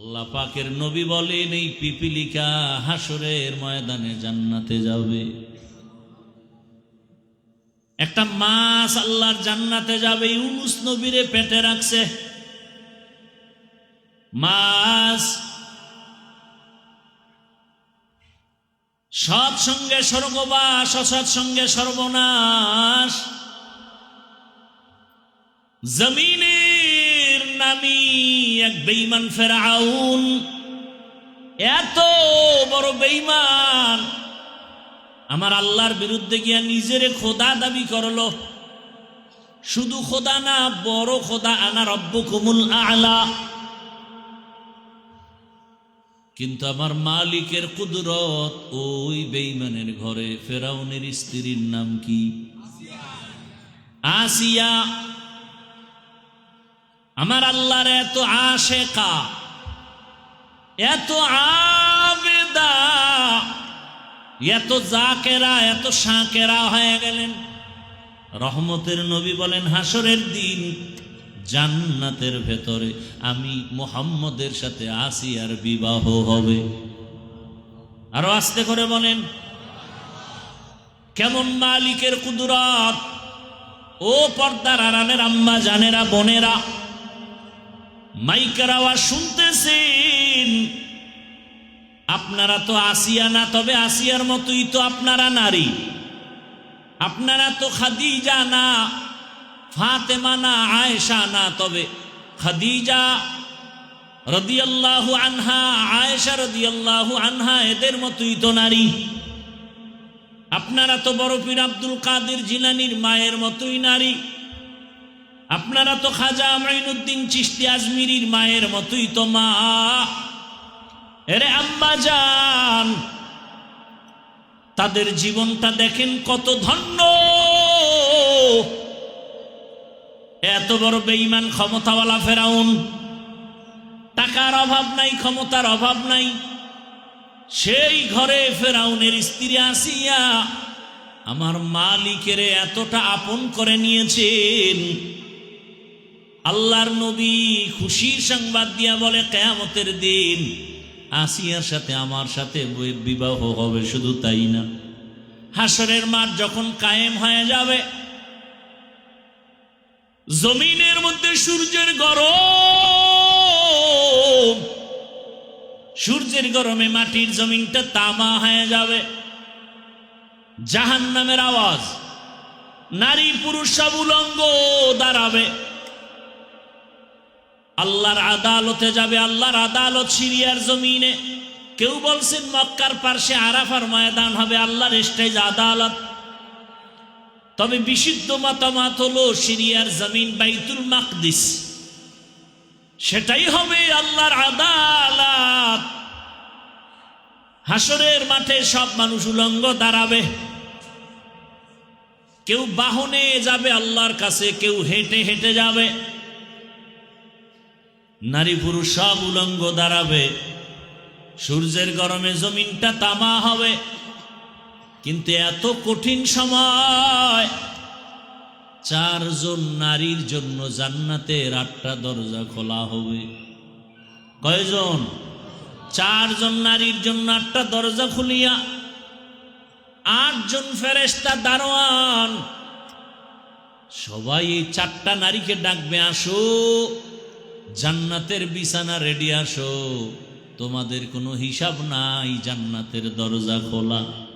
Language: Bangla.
আল্লাহ পাকের নবী বলেন, এই পিপিলিকা হাসরের ময়দানে জান্নাতে যাবে। একটা মাছ আল্লাহর জান্নাতে যাবে, ইউনুস নবীরে পেটে রাখছে। মাছ সৎ সঙ্গে স্বর্গবাস, অসৎ সঙ্গে সর্বনাশ। জমিনের নামি এক বেইমান ফেরাউন। এত বড় বেইমান আমার আল্লাহর বিরুদ্ধে গিয়া নিজেরে খোদা দাবি করল। শুধু খোদা না, বড় খোদা, আনা রব্ব কুমুল আলা। কিন্তু আমার মালিকের কুদরত, ওই বেইমানের ঘরে ফেরাউনের স্ত্রীর নাম কি? আসিয়া। আমার আল্লাহর এত আশেকা, এত আবেদা, এত জাকেরা, এত সাঁকেরা হয়ে গেলেন। রহমতের নবী বলেন হাসরের দিন জান্নাতের ভেতরে আমি মোহাম্মদের সাথে আসি আর বিবাহ হবে। আরও আস্তে করে বলেন, কেমন মালিকের কুদরত, ও পর্দার আড়ালের আম্মা, জানেরা, বোনেরা মাইকের আওয়াজ শুনতেছেন? আপনারা তো আসিয়া না, তবে আসিয়ার মতোই তো আপনারা নারী। আপনারা তো খাদিজা না, ফাতেমা না, আয়েশা না, তবে খাদিজা রদিয়াল্লাহু আনহা, আয়েশা রদিয়াল্লাহু আনহা, এদের মতোই তো নারী। আপনারা তো বড় পীর আব্দুল কাদের জিলানির মায়ের মতোই নারী। আপনারা তো খাজা মাইনুদ্দিন চিস্তি আজমিরির মায়ের মতোই তো মা। এরে আম্মা যান তাদের জীবনটা দেখেন কত ধন্য। এত বড় বেঈমান ক্ষমতাওয়ালা ফেরাউন, টাকার অভাব নাই, ক্ষমতার অভাব নাই। সেই ঘরে ফেরাউনের স্ত্রী আসিয়া আমার মালিকের এতটা আপন করে নিয়েছেন। আল্লাহর নবী খুশির সংবাদ দিয়া বলে, কেয়ামতের দিন আসিয়ার সাথে আমার সাথে বিবাহ হবে, শুধু তাই না। হাসরের মাঠ যখন কায়েম হয়ে যাবে, জমিনের মধ্যে সূর্যের গরম, সূর্যের গরমে মাটির জমিনটা তামা হয়ে যাবে। জাহান নামের আওয়াজ, নারী পুরুষ সব উলঙ্গ দাঁড়াবে। আল্লাহর আদালতে যাবে, আল্লাহর আদালত সিরিয়ার জমিনে। কেউ বলছেন, মক্কার পার্শ্বে আরাফার ময়দান হবে, আল্লাহর স্টেজ আদালত। তবে বিশুদ্ধ মতামত হলো সিরিয়ার জমিন বাইতুল মাকদিস। সেটাই হবে আল্লাহর আদালত। হাসরের মাঠে সব মানুষ উলঙ্গ দাঁড়াবে। কেউ বাহনে যাবে আল্লাহর কাছে, কেউ হেঁটে হেঁটে যাবে। নারী পুরুষ সব উলঙ্গ দাঁড়াবে। সূর্যের গরমে জমিনটা তামা হবে। কিন্তু এত কঠিন সময়, চারজন নারীর জন্য জান্নাতের আটটা দরজা খোলা হবে। কয়জন? চারজন নারীর জন্য আটটা দরজা খুলিয়া, আটজন ফেরেস্তা দারোয়ান। সবাই চারটা নারীকে ডাকবে, আসো। জান্নাতের বিছানা রেডি আসো। তোমাদের কোনো হিসাব নাই জান্নাতের দরজা খোলা।